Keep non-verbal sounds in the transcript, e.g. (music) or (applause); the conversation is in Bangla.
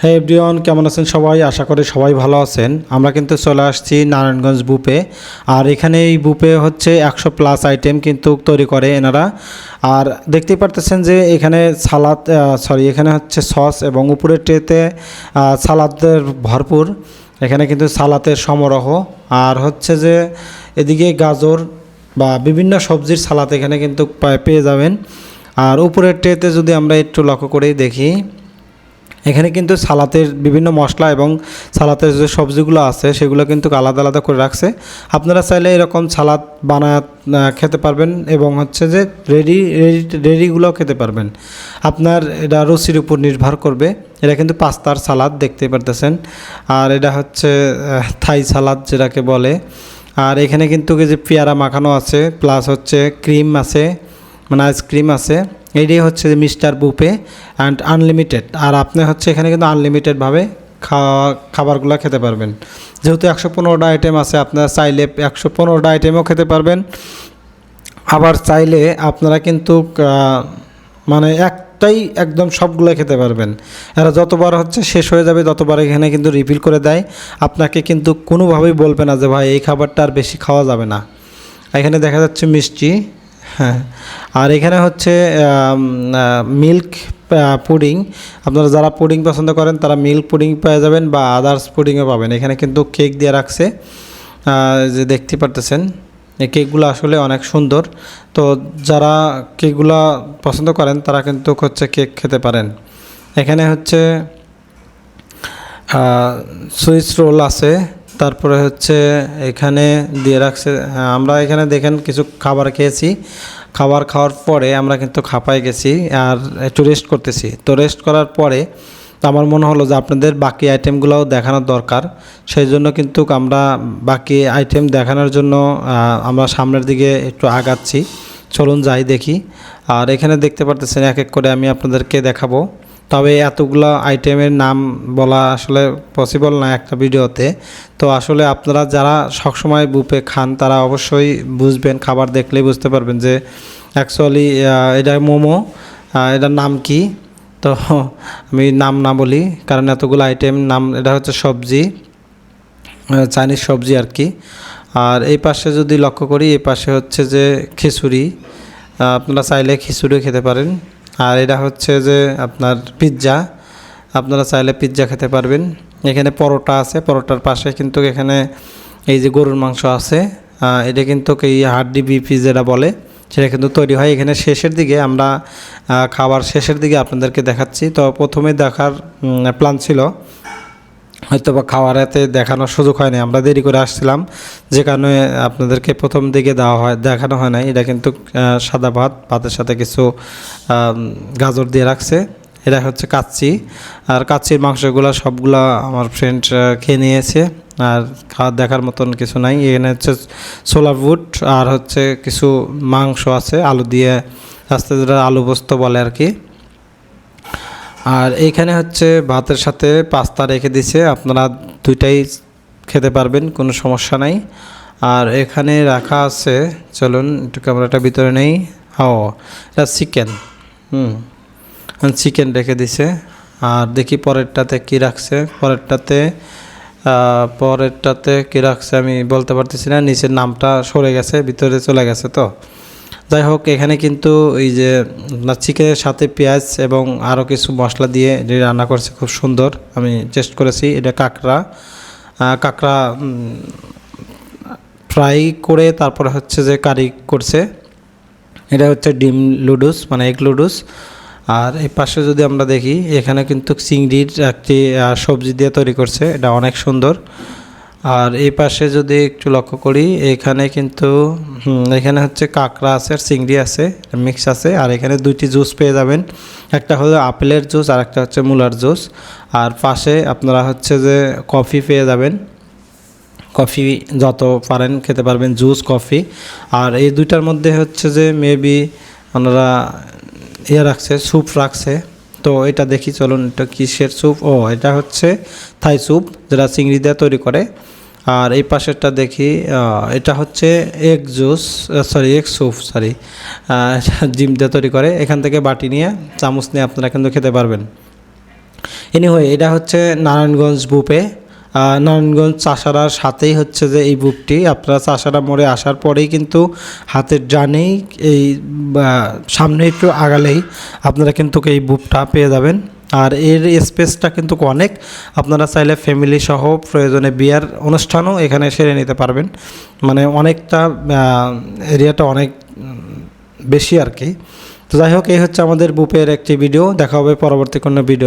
হ্যাঁ এভরিওয়ান কেমন আছেন সবাই? আশা করি সবাই ভালো আছেন। আমরা কিন্তু চলে আসছি নারায়ণগঞ্জ বুপে আর এখানে এই বুপে হচ্ছে একশো প্লাস আইটেম কিন্তু তৈরি করে এনারা। আর দেখতেই পারতেছেন যে এখানে সালাদ সরি এখানে হচ্ছে সস এবং উপরের ট্রেতে সালাদের ভরপুর। এখানে কিন্তু সালাতের সমারোহ। আর হচ্ছে যে এদিকে গাজর বা বিভিন্ন সবজির সালাদ এখানে কিন্তু পেয়ে যাবেন। আর উপরের ট্রেতে যদি আমরা একটু লক্ষ্য করেই দেখি এখানে কিন্তু সালাতের বিভিন্ন মশলা এবং সালাতের যে সবজিগুলো আছে, সেগুলো কিন্তু আলাদা আলাদা করে রাখছে। আপনারা চাইলে এরকম সালাদ বানায় খেতে পারবেন এবং হচ্ছে যে রেডি রেডি, রেডিগুলোও খেতে পারবেন। আপনার এটা রুচির উপর নির্ভর করবে। এটা কিন্তু পাস্তার সালাদ দেখতে পারতেছেন। আর এটা হচ্ছে থাই সালাদ যেটাকে বলে। আর এখানে কিন্তু যে পেয়ারা মাখানো আছে, প্লাস হচ্ছে ক্রিম আছে মানে আইসক্রিম আছে। এইটাই হচ্ছে মিস্টার বুপে অ্যান্ড আনলিমিটেড আর আপনি হচ্ছে এখানে কিন্তু আনলিমিটেডভাবে খাওয়া, খাবারগুলো খেতে পারবেন। যেহেতু একশো পনেরোটা আইটেম আছে, আপনারা চাইলে একশো পনেরোটা আইটেমও খেতে পারবেন। আবার চাইলে আপনারা কিন্তু মানে একটাই একদম সবগুলো খেতে পারবেন। এরা যতবার হচ্ছে শেষ হয়ে যাবে, ততবার এখানে কিন্তু রিফিল করে দেয়। আপনাকে কিন্তু কোনোভাবেই বলবে না যে, ভাই, এই খাবারটা আর বেশি খাওয়া যাবে না। এখানে দেখা যাচ্ছে মিষ্টি। হ্যাঁ। আর এখানে হচ্ছে মিল্ক পুডিং আপনারা যারা পুডিং পছন্দ করেন, তারা মিল্ক পুডিং পেয়ে যাবেন বা আদার্স পুডিংও পাবেন। এখানে কিন্তু কেক দিয়ে রাখছে। যে দেখতে পারতেছেন, এই কেকগুলো আসলে অনেক সুন্দর। তো যারা কেকগুলো পছন্দ করেন, তারা কিন্তু হচ্ছে কেক খেতে পারেন। এখানে হচ্ছে সুইচ রোল আছে। তারপরে হচ্ছে এখানে দিয়ে রাখছে হ্যাঁ, আমরা এখানে দেখেন কিছু খাবার খেয়েছি। খাবার খাওয়ার পরে আমরা কিন্তু খাপায় গেছি আর একটু রেস্ট করতেছি। তো রেস্ট করার পরে আমার মনে হলো যে আপনাদের বাকি আইটেমগুলোও দেখানোর দরকার। সেই জন্য কিন্তু আমরা বাকি আইটেম দেখানোর জন্য আমরা সামনের দিকে একটু আগাচ্ছি। চলুন যাই দেখি। আর এখানে দেখতে পারতেছেন এক এক করে আমি আপনাদেরকে দেখাবো। তবে এতগুলো আইটেমের নাম বলা আসলে পসিবল না একটা ভিডিওতে। তো আসলে আপনারা যারা সবসময় বুপে খান, তারা অবশ্যই বুঝবেন, খাবার দেখলেই বুঝতে পারবেন যে অ্যাকচুয়ালি এটা মোমো এটার নাম কি। তো (laughs) আমি নাম না বলি, কারণ এতগুলো আইটেম নাম, এটা হচ্ছে সবজি চাইনিজ সবজি আর কি। আর এই পাশে যদি লক্ষ্য করি, এই পাশে হচ্ছে যে খিচুড়ি। আপনারা চাইলে খিচুড়িও খেতে পারেন। আর এটা হচ্ছে যে আপনার পিৎজা আপনারা চাইলে পিৎজা খেতে পারবেন। এখানে পরোটা আছে, পরোটার পাশে কিন্তু এখানে এই যে গরুর মাংস আছে। এটা কিন্তু এই হাড্ডি বিপি যেটা বলে, সেটা কিন্তু তৈরি হয়। এখানে শেষের দিকে আমরা খাবার শেষের দিকে আপনাদেরকে দেখাচ্ছি। তো প্রথমে দেখার প্ল্যান ছিল হয়তো বা খাওয়ারেতে দেখানোর সুযোগ হয়নি, আমরা দেরি করে আসছিলাম, যে কারণে আপনাদেরকে প্রথম দিকে দেওয়া হয়, দেখানো হয় নাই। এটা কিন্তু সাদা ভাত, ভাতের সাথে কিছু গাজর দিয়ে রাখছে। এটা হচ্ছে কাচ্চি। আর কাচ্চির মাংসগুলো সবগুলা আমার ফ্রেন্ড খেয়ে নিয়েছে। আর খাওয়া, দেখার মতন কিছু নাই। এখানে হচ্ছে সোলার বুট আর হচ্ছে কিছু মাংস আছে, আলু দিয়ে, আস্তে যেটা আলু পোস্ত বলে আর কি। আর এইখানে হচ্ছে ভাতের সাথে পাস্তা রেখে দিছে। আপনারা দুইটাই খেতে পারবেন, কোনো সমস্যা নাই। আর এখানে রাখা আছে, চলুন একটু ক্যামেরাটা ভিতরে নেই। ও, এটা চিকেন। হুম, চিকেন রেখে দিছে। আর দেখি পরেরটাতে কি রাখছে। পরেরটাতে পরেরটাতে কি রাখছে আমি বলতে পারতেছি না। নিচের নামটা সরে গেছে, ভিতরে চলে গেছে তো। যাই হোক, এখানে কিন্তু এই যে চিকেনের সাথে পেঁয়াজ এবং আরও কিছু মশলা দিয়ে রান্না করছে খুব সুন্দর। আমি টেস্ট করেছি, এটা কাঁকড়া। কাঁকড়া ফ্রাই করে তারপরে হচ্ছে যে কারি করছে। এটা হচ্ছে ডিম লুডুস মানে এগ লুডুস আর এই পাশে যদি আমরা দেখি, এখানে কিন্তু চিংড়ির একটি সবজি দিয়ে তৈরি করছে, এটা অনেক সুন্দর। আর এই পাশে যদি একটু লক্ষ্য করি, এখানে কিন্তু এখানে হচ্ছে কাঁকড়া আছে আর চিংড়ি আছে, মিক্স আছে। আর এখানে দুইটি জুস পেয়ে যাবেন। একটা হলো আপেলের জুস আর একটা হচ্ছে মূলার জুস। আর পাশে আপনারা হচ্ছে যে কফি পেয়ে যাবেন। কফি যত পারেন খেতে পারবেন, জুস, কফি। আর এই দুইটার মধ্যে হচ্ছে যে মেবি ওনারা ইয়ে রাখছে, স্যুপ রাখছে। তো এটা দেখি, চলুন এটা কিসের স্যুপ? ও, এটা হচ্ছে থাই স্যুপ যেটা চিংড়ি দিয়ে তৈরি করে। আর এই পাশেরটা দেখি এটা হচ্ছে এক জুস সরি এক স্যুপ সরি জিম দিয়ে তৈরি করে। এখান থেকে বাটি নিয়ে, চামচ নিয়ে আপনারা কিন্তু খেতে পারবেন। এনিওয়ে, এটা হচ্ছে নারায়ণগঞ্জ বুপে নারায়ণগঞ্জ চাষারার সাথেই হচ্ছে যে এই বুকটি। আপনারা চাষারা মোড়ে আসার পরেই কিন্তু হাতের জানেই এই সামনে একটু আগালেই আপনারা কিন্তু এই বুকটা পেয়ে যাবেন। আর এর স্পেসটা কিন্তু অনেক। আপনারা চাইলে ফ্যামিলি সহ প্রয়োজনে বিয়ার অনুষ্ঠানও এখানে সেরে নিতে পারবেন। মানে অনেকটা এরিয়াটা অনেক বেশি আর কি। তো যাই হোক, এই হচ্ছে আমাদের বুপের একটি ভিডিও দেখা হবে পরবর্তী কোনো ভিডিও